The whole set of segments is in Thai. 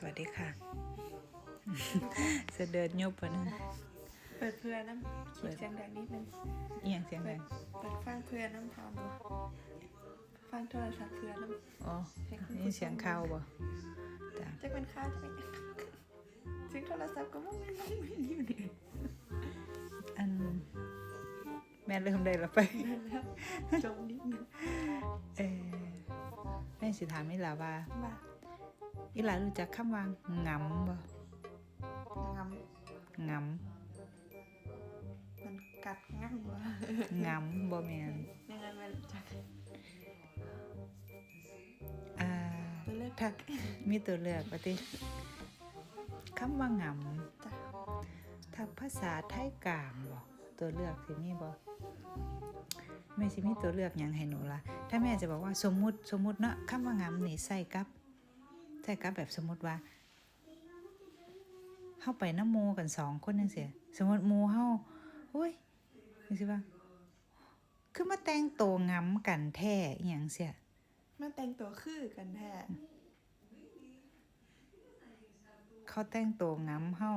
สวัสดีค่ะเสด็จยบปะนึงเปิดเพื่อนน้ำขีดเสียงดังนิดนึงเอียงเสียงเปิดัดงเปิดฟังเพื่อนน้ำพร้อมดูฟังโทรศัพท์เพื่อนน้อ๋อนี่เสียงเข้าบ่จ้ะำจะเป็นค่าจะเป็นเสียงโทรศัพท์ก็ไม่ไม่ไม่อยู่นี่อันแม่เริ่มได้และไปนั่นแล้วจมนิดนึงเออแม่สิถามอีหลาว่าบ้า อีหลารู้จักคำว่างำบ่งงำมันกัดงั่งวะำงำบ่แม่นยังไงมันจะอ่าตัวเลือกถ้ามีตัวเลือกปฏิคำว่างจ้ะำถ้าภาษาไทยกลางบ่ตัวเลือกสิมีบ่แม่สิมีตัวเลือกหยังให้หนูล่ะถ้าแม่จะบอกว่าสมมุติสมมุติเนาะคำว่างำนี่ใส่กับ ใส่กับแบบสมมุติว่าเฮาไปน้ำโมกันสองคนจังซี่สมมุติหมู่เฮาอุ้ยจังซี่ว่าคือมาแต่งตัวงำกันแท้อีหยังเสียมันแต่งตัวคือกันแท้เขาแต่งตัวงำเฮา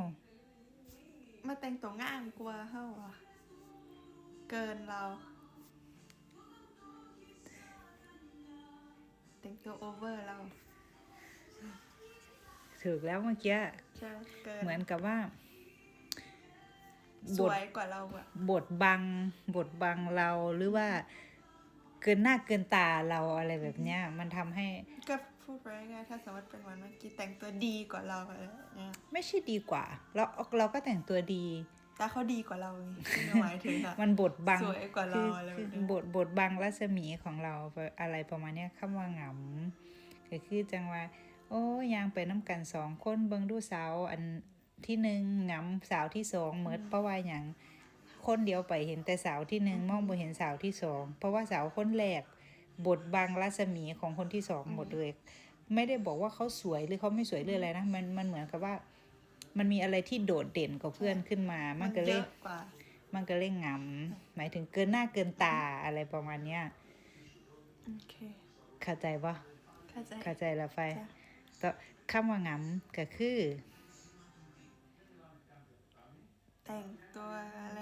มาแต่งตัวง่ามกลัวเฮ้าอะเกินเราแต่งตัวโอเวอร์เรา ถูกแล้วเมื่อกี้ใช่เกินเหมือนกับว่าสบทวยกว่าเราอะบทบัง บทบังเราหรือว่า เกินหน้าเกินตาเราอะไรแบบเนี้ย มันทำให้ก็พูดไปง่ายๆถ้าสมมติเป็นวันเมื่อกี้แต่งตัวดีกว่าเราอะไรเนี่ยไม่ใช่ดีกว่า เราเราก็แต่งตัวดี แต่เขาดีกว่าเราไงไม่หมายถึงอะ มันบทบังสวยกว่าเราคืออะไรแบบคือเนี้ย บทบทบังรัศมีของเราอะไรประมาณเนี้ยคำว่าหงำก็คือจังว่า โอ้ยางไปน้ำกันสองคนเบิ่งดูสาวอันที่หนึ่งหงำสาวที่สองเหมิดเพราะว่าอย่างคนเดียวไปเห็นแต่สาวที่หนึ่งมองบ่เห็นสาวที่สองเพราะว่าสาวคนแรกบทบังรัศมีของคนที่สองหมดเลย ไม่ได้บอกว่าเขาสวยหรือเขาไม่สวยหรืออะไรนะมันมันเหมือนกับว่า มันมีอะไรที่โดดเด่นกว่าเพื่อนขึ้นมา มันก็เลเยยอะกว่ามันก็เล่งงำหมายถึงเกินหน้าเกินตาอะไรประมาณเนี้ยโอเคเข้าใจปะเข้าใจเข้าใจละไฟ จ้ะแต่คำว่างำก็คือ แต่งตัวอะไร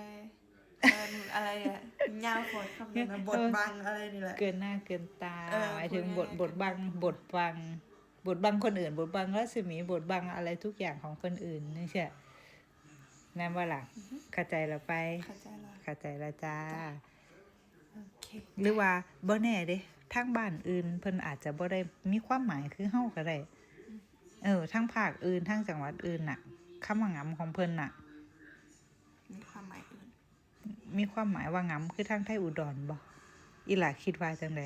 เกินอะไรอะยาวโคตรคำนั้นนะบทบังอะไรนี่แหละ เกินหน้าเกินตาเออหมายถึงพูบดทง่ายๆ บทบังบทบัง บทบังคนอื่น บทบังรัศมีบทบังอะไรทุกอย่างของคนอื่นนี่ใช่แม่นว่าล่ะเข้าใจละไป เข้าใจแล้วเข้าใจละจ้า โอเค หรือว่าบ่แน่เด้ทางบ้านอื่นเพิ่นอาจจะบ่ได้มีความหมายคือเฮาก็ได้ เออทางภาคอื่นทางจังหวัดอื่นน่ะคำว่างำของเพิ่นน่ะ มีความหมายอื่น มีความหมายว่างำคือทางไทยอุดรบ่อีหล่าคิดว่าจังได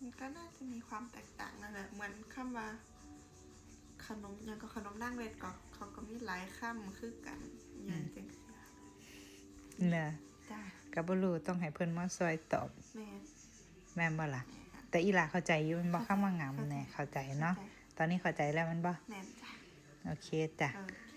มันก็น่าจะมีความแตกต่างนั่นแหละเหมือนคำว่า ขนมอย่างกับขนมนั่งเล็ดก็เขาก็มีหลายคำคือกันอย่างจังซี่เน่ะจ้าก็บ่รู้ต้องให้เพิ่นมาซอยตอบ แม่แม่นบ่ล่ะแม่ค่ะแต่อีหล่าเข้าใจอยู่แมันบ่คำว่างำแน่เข้าใจเนาะ ตอนนี้เข้าใจแล้วแมันบ่แม่นจ้าโอเคจ้ะโอเค